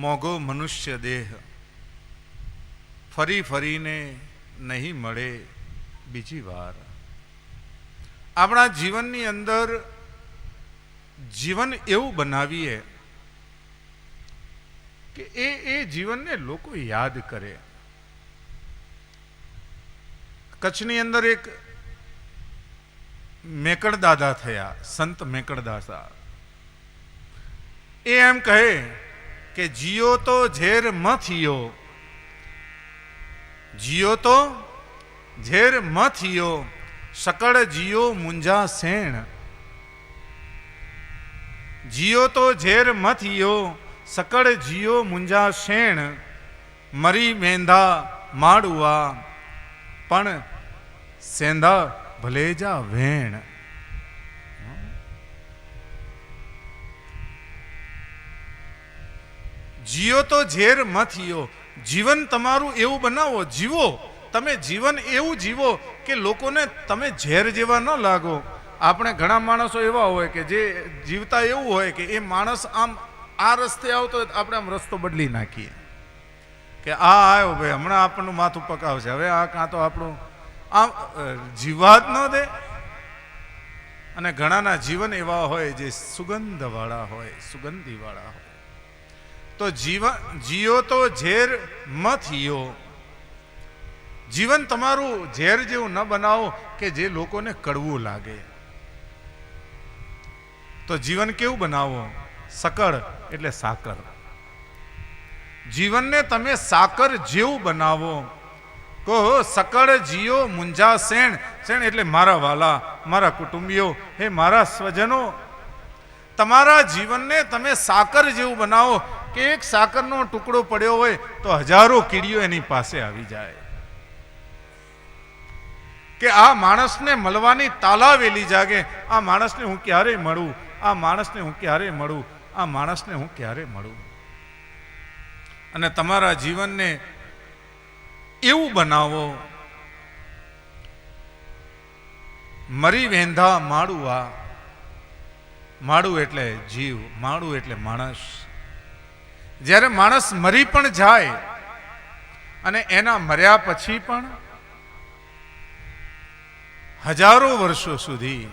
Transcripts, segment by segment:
મોઘો મનુષ્ય દેહ. ફરી ફરીને નહીં મળે બીજી વાર. આપણા જીવનની અંદર જીવન એવું બનાવીએ કે એ એ જીવનને લોકો યાદ કરે. કચ્છની અંદર એક મેકડદાદા થયા, સંત મેકડદાદા એ એમ કહે કે જીઓ તો ઝેર મ થયો જીઓ તો ઝેર મ થયો સકળ જીઓ મુંજા સેણ. જીઓ તો ઝેર મ થયો સકળ જીઓ મુંજા શેણ મરી મેંધા માડુઆ, પણ સેંધા ભલેજા વેણ. જીઓ તો ઝેર મથિયો જીવન તમારું એવું બનાવો, જીવો. તમે જીવન એવું જીવો કે લોકોને તમે ઝેર જેવા ન લાગો. આપણે ઘણા માણસો એવા હોય કે જે જીવતા એવું હોય કે એ માણસ આમ આ રસ્તે આવતો હોય આપણે આમ રસ્તો બદલી નાખીએ. કે આ આવ્યો ભાઈ, હમણાં આપણનું માથું પકાવશે. હવે આ કાં તો આપણું આમ જીવા જ ન દે. અને ઘણાના જીવન એવા હોય જે સુગંધવાળા હોય, સુગંધીવાળા હોય. તો જીવન જીઓ તો ઝેર મ થયો જીવન તમારું ઝેર જેવું ન બનાવો કે જે લોકોને કડવું લાગે. તો જીવન કેવું બનાવો? સકળ એટલે સાકર. જીવનને તમે સાકર જેવું બનાવો. કહો સકળ જીઓ મુંજા સેણ. સેણ એટલે મારા વાલા, મારા કુટુંબીઓ, હે મારા સ્વજનો. તમારા જીવનને તમે સાકર જેવું બનાવો કે એક સાકરનો ટુકડો પડ્યો હોય તો હજારો કીડીઓ એની પાસે આવી જાય. કે આ માણસને મળવાની તાલાવેલી જાગે, આ માણસને હું ક્યારે મળું, આ માણસને હું ક્યારે મળું, આ માણસને હું ક્યારે મળું. અને તમારા જીવનને એવું બનાવો, મરી વેંધા માડું આ માડું એટલે જીવ, માડું એટલે માણસ. જ્યારે માણસ મરી પણ જાય અને એના મર્યા પછી પણ હજારો વર્ષો સુધી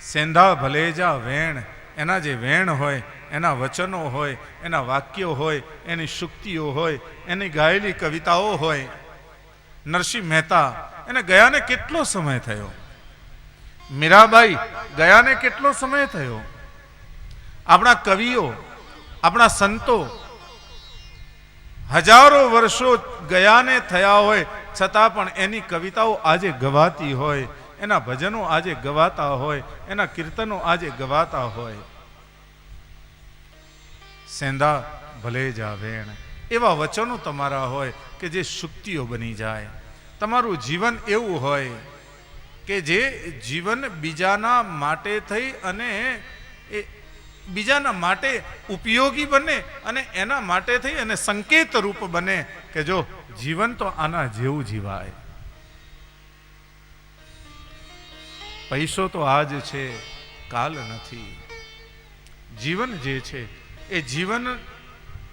સેંધા ભલેજા વેણ, એના જે વેણ હોય, એના વચનો હોય, એના વાક્યો હોય, એની શુક્તિઓ હોય, એની ગાયેલી કવિતાઓ હોય, નરસિંહ મહેતા, એને ગયાને કેટલો સમય થયો? મીરાબાઈ, ગયાને કેટલો સમય થયો? આપણા કવિઓ આપણા સંતો હજારો વર્ષો ગયાને થયા હોય, છતાં પણ એની કવિતાઓ આજે ગવાતી હોય, એના ભજનો આજે ગવાતા હોય, એના કીર્તનો આજે ગવાતા હોય. સેંધા ભલે જા વેણ એવા વચનો તમારા હોય કે જે શુક્તિઓ બની જાય. તમારું જીવન એવું હોય કે જે જીવન બીજાના માટે થઈ અને એ બીજાના માટે ઉપયોગી બને અને એના માટે થઈ અને સંકેત રૂપ બને કે જો જીવન તો આના જેવું જીવાય. પૈસો તો આજ છે, કાલ નથી. જીવન જે છે, એ જીવન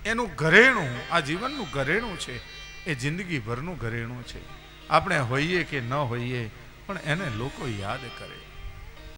એનું ઘરેણું, આ જીવનનું ઘરેણું છે, એ જિંદગીભરનું ઘરેણું છે. આપણે હોઈએ કે ન હોઈએ, પણ એને લોકો યાદ કરે.